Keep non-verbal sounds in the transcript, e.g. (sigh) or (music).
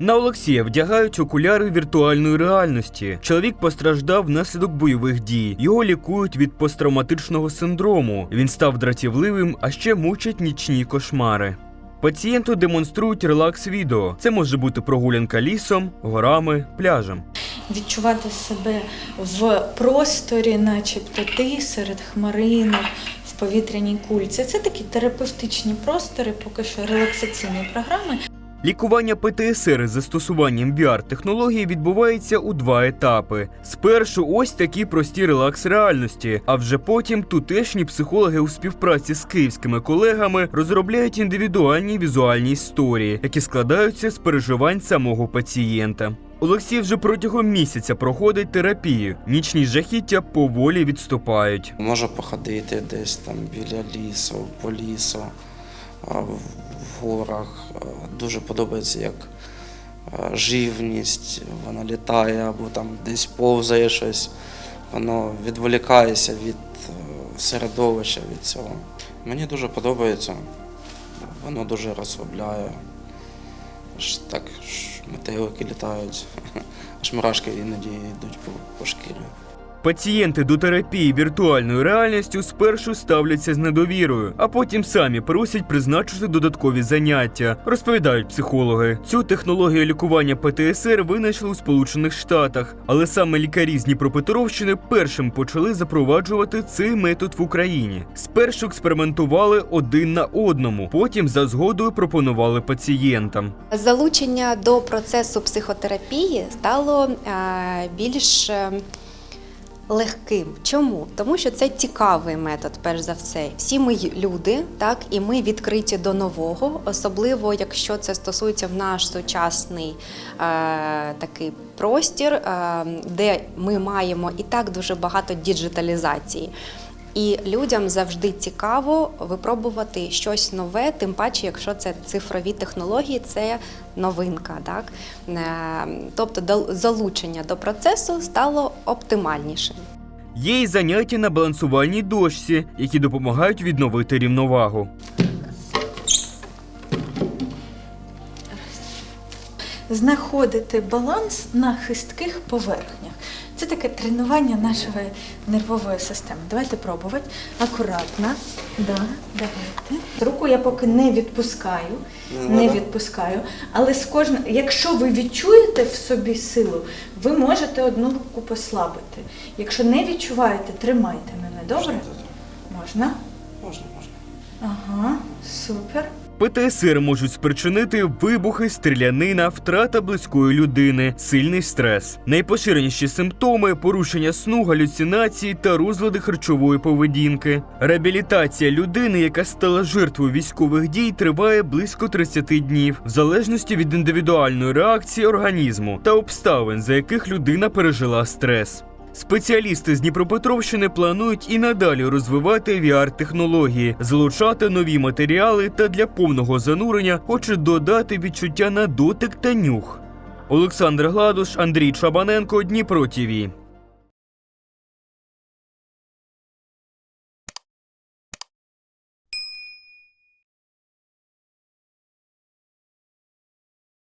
На Олексія вдягають окуляри віртуальної реальності. Чоловік постраждав внаслідок бойових дій. Його лікують від посттравматичного синдрому. Він став дратівливим, а ще мучать нічні кошмари. Пацієнту демонструють релакс-відео. Це може бути прогулянка лісом, горами, пляжем. відчувати себе в просторі, начебто ти серед хмаринок, в повітряній кульці. Це такі терапевтичні простори, поки що релаксаційні програми. Лікування ПТСР з застосуванням VR-технології відбувається у два етапи. Спершу ось такі прості релакс реальності, а вже потім тутешні психологи у співпраці з київськими колегами розробляють індивідуальні візуальні історії, які складаються з переживань самого пацієнта. Олексій вже протягом місяця проходить терапію. Нічні жахіття поволі відступають. Можу походити десь там біля лісу, по лісу, в горах. Дуже подобається, як живність, вона літає або там десь повзає щось, воно відволікається від е, середовища, від цього. Мені дуже подобається, воно дуже розслабляє. Аж так аж метелики літають, (laughs) аж мурашки іноді йдуть по, по шкірі. Пацієнти до терапії віртуальною реальністю спершу ставляться з недовірою, а потім самі просять призначити додаткові заняття, розповідають психологи. Цю технологію лікування ПТСР винайшли у Сполучених Штатах, але саме лікарі з Дніпропетровщини першим почали запроваджувати цей метод в Україні. Спершу експериментували один на одному, потім за згодою пропонували пацієнтам. Залучення до процесу психотерапії стало е, більш е, легким. Чому? Тому що це цікавий метод, перш за все. Всі ми люди, так і ми відкриті до нового, особливо якщо це стосується в наш сучасний е, такий простір, е, де ми маємо і так дуже багато діджиталізації. І людям завжди цікаво випробувати щось нове, тим паче, якщо це цифрові технології, це новинка. Так? Е, Тобто залучення до процесу стало оптимальнішим. Є й заняття на балансувальній дошці, які допомагають відновити рівновагу. знаходити баланс на хистких поверхнях. Це таке тренування нашої нервової системи. Давайте пробувати. Акуратно. Да, давайте. Руку я поки не відпускаю. Не відпускаю. Але з кожним, якщо ви відчуєте в собі силу, ви можете одну руку послабити. Якщо не відчуваєте, тримайте мене. Добре? Можна? Можна, можна. Ага, супер. ПТСР можуть спричинити вибухи, стрілянина, втрата близької людини, сильний стрес. Найпоширеніші симптоми порушення сну, галюцинації та розлади харчової поведінки. Реабілітація людини, яка стала жертвою військових дій, триває близько 30 днів, в залежності від індивідуальної реакції організму та обставин, за яких людина пережила стрес. Спеціалісти з Дніпропетровщини планують і надалі розвивати VR-технології, залучати нові матеріали та для повного занурення хочуть додати відчуття на дотик та нюх. Олександр Гладуш, Андрій Чабаненко, Дніпро ТІВІ.